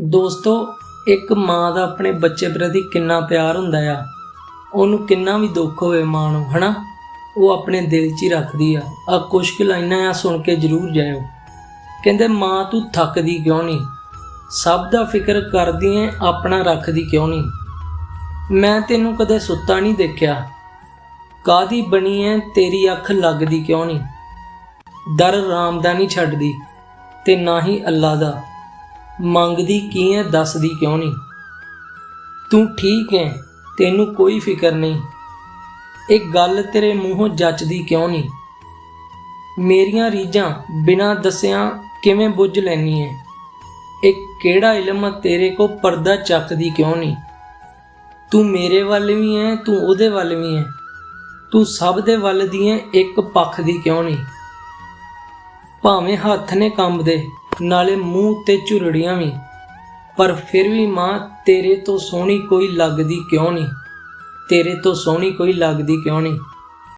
ਦੋਸਤੋ, ਇੱਕ ਮਾਂ ਦਾ ਆਪਣੇ ਬੱਚੇ ਪ੍ਰਤੀ ਕਿੰਨਾ ਪਿਆਰ ਹੁੰਦਾ ਆ, ਉਹਨੂੰ ਕਿੰਨਾ ਵੀ ਦੁੱਖ ਹੋਵੇ ਮਾਂ ਨੂੰ, ਹਨਾ? ਉਹ ਆਪਣੇ ਦਿਲ 'ਚ ਹੀ ਰੱਖਦੀ ਆ। ਆ ਕੁਛ ਕੁ ਲਾਈਨਾਂ ਆ ਸੁਣ ਕੇ ਜ਼ਰੂਰ ਜਾਇਓ। ਕਹਿੰਦੇ, ਮਾਂ, ਤੂੰ ਥੱਕਦੀ ਕਿਉਂ ਨਹੀਂ? ਸਭ ਦਾ ਫਿਕਰ ਕਰਦੀ ਐ ਆਪਣਾ ਰੱਖਦੀ ਕਿਉਂ ਨਹੀਂ? ਮੈਂ ਤੈਨੂੰ ਕਦੇ ਸੁੱਤਾ ਨਹੀਂ ਦੇਖਿਆ। ਕਾਦੀ ਬਣੀ ਐ ਤੇਰੀ ਅੱਖ ਲੱਗਦੀ ਕਿਉਂ ਨਹੀਂ? ਦਰ ਰਾਮ ਦਾ ਨਹੀਂ ਛੱਡਦੀ ਤੇ ਨਾ ਹੀ ਅੱਲਾ ਦਾ। ਮੰਗਦੀ ਕੀ ਐ, ਦੱਸਦੀ ਕਿਉਂ ਨਹੀਂ? ਤੂੰ ਠੀਕ ਐ, ਤੈਨੂੰ ਕੋਈ ਫਿਕਰ ਨਹੀਂ। ਇਹ ਗੱਲ ਤੇਰੇ ਮੂੰਹੋਂ ਜੱਚਦੀ ਕਿਉਂ ਨਹੀਂ? ਮੇਰੀਆਂ ਰੀਝਾਂ ਬਿਨਾਂ ਦੱਸਿਆਂ ਕਿਵੇਂ ਬੁੱਝ ਲੈਣੀ ਐ? ਇਹ ਕਿਹੜਾ ਇਲਮ ਤੇਰੇ ਕੋ ਪਰਦਾ ਚੱਕਦੀ ਕਿਉਂ ਨਹੀਂ? ਤੂੰ ਮੇਰੇ ਵੱਲ ਵੀ ਐ, ਤੂੰ ਉਹਦੇ ਵੱਲ ਵੀ ਐ। ਤੂੰ ਸਭ ਦੇ ਵੱਲ ਦੀ ਐ ਇੱਕ ਪੱਖ ਦੀ ਕਿਉਂ ਨਹੀਂ? ਭਾਵੇਂ ਹੱਥ ਨੇ ਕੰਬਦੇ ਨਾਲੇ ਮੂੰਹ ਤੇ ਝੁਰੜੀਆਂ ਵੀ। ਪਰ ਫਿਰ ਵੀ ਮਾਂ, ਤੇਰੇ ਤੋਂ ਸੋਹਣੀ ਕੋਈ ਲੱਗਦੀ ਕਿਉਂ ਨਹੀਂ? ਤੇਰੇ ਤੋਂ ਸੋਹਣੀ ਕੋਈ ਲੱਗਦੀ ਕਿਉਂ ਨਹੀਂ?